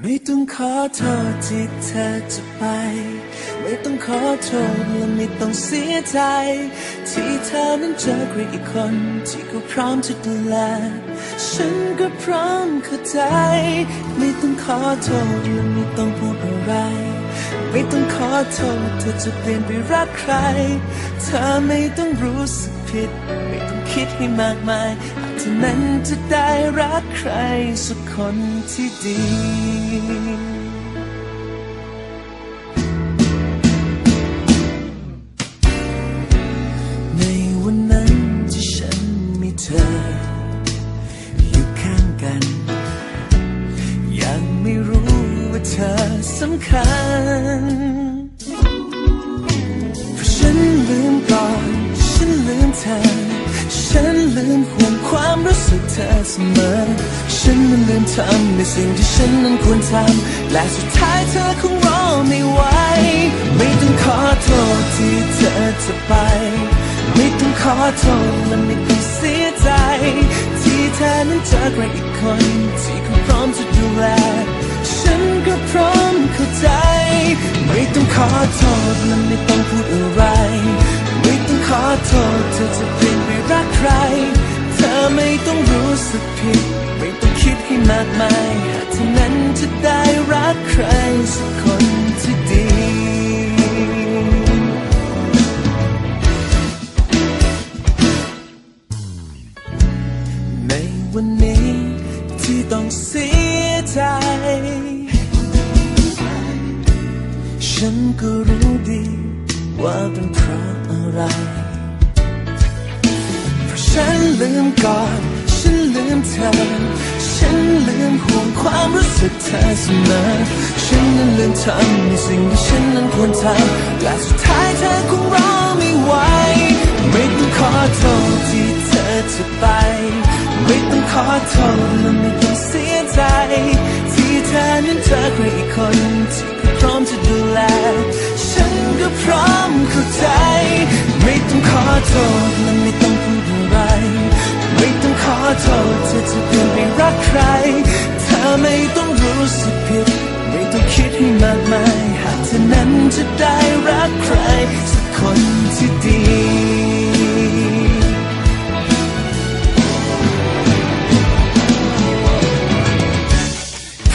ไม่ต้องขอโทษที่เธอจะไป ไม่ต้องขอโทษและไม่ต้องเสียใจ ที่เธอนั้นเจอใครอีกคน ที่ก็พร้อมจะดูแล ฉันก็พร้อมเข้าใจ ไม่ต้องขอโทษและไม่ต้องพูดอะไร ไม่ต้องขอโทษเธอจะเปลี่ยนไปรักใคร เธอไม่ต้องรู้สึกผิด ไม่ต้องคิดให้มากมาย หากเธอนั้นจะได้รักใครสักคนที่ดี ในวันนั้นที่ฉันมีเธอ อยู่ข้างกัน ยังไม่รู้ว่าเธอสำคัญ เพราะฉันลืมก่อน ฉันลืมเธอ ฉันลืมห่วงความึกเธอเสมอ ฉันมันลืมทำในสิ่งที่ฉันนั้นควรทำ และสุดท้ายเธอคงรอไม่ไหว ไม่ต้องขอโทษที่เธอจะไป ไม่ต้องขอโทษและไม่ต้องเสียใจ ที่เธอนั้นเจอใครอีกคน ที่เขาพร้อมจะดูแล ฉันก็พร้อมเข้าใจ ไม่ต้องขอโทษและไม่ สึกผิด ไม่ต้องคิดให้มากมายหากเธอนั้นจะได้รักใครสักคนที่ดีในวันนี้ที่ต้องเสียใจ ฉันก็รู้ดีว่าเป็นเพราะอะไร เพราะฉันลืมก่อน ลืมเธอ ฉันลืมห่วงความรู้สึกเธอเสมอ ฉันนั้นลืมทำในสิ่งที่ฉันนั้นควรทำและสุดท้ายเธอคงรอไม่ไหว ไม่ต้องขอโทษที่เธอจะไป ไม่ต้องขอโทษและไม่ต้องเสียใจ ที่เธอนั้นเจอใครอีกคนที่ก็พร้อมจะดูแล ฉันก็พร้อมเข้าใจ ไม่ต้องขอโทษและไม่ต้อง โทษเธอจะเปลี่ยนไปรักใคร เธอไม่ต้องรู้สึกผิด ไม่ต้องคิดให้มากมาย หากเธอนั้นจะได้รักใคร สักคนที่ดี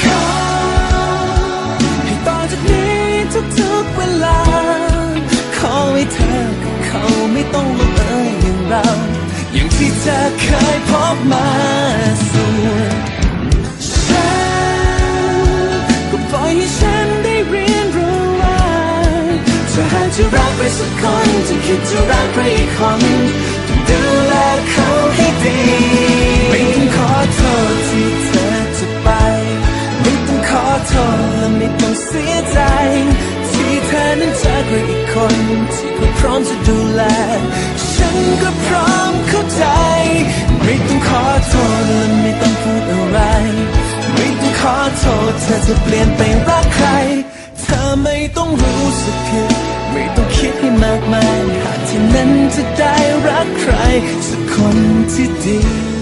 ขอให้ต่อจากนี้ทุกๆเวลา ขอให้เธอกับเขาไม่ต้องลงเอยอย่างเรา อย่างที่เธอเคยพบมาส่วนฉันก็ปล่อยให้ฉันได้เรียนรู้ว่าถ้าหากจะรักไปสักคนจะคิดจะรักใครอีกคนต้องดูแลเขาให้ดีไม่ต้องขอโทษที่เธอจะไปไม่ต้องขอโทษและไม่ต้องเสียใจที่เธอนั้นเจอใครอีกคนที่เขาพร้อมจะดูแล ก็พร้อมเข้าใจ ไม่ต้องขอโทษและไม่ต้องพูดอะไร ไม่ต้องขอโทษเธอจะเปลี่ยนไปรักใคร เธอไม่ต้องรู้สึกผิดไม่ต้องคิดให้มากมายหากที่นั้นจะได้รักใคร สักคนที่ดี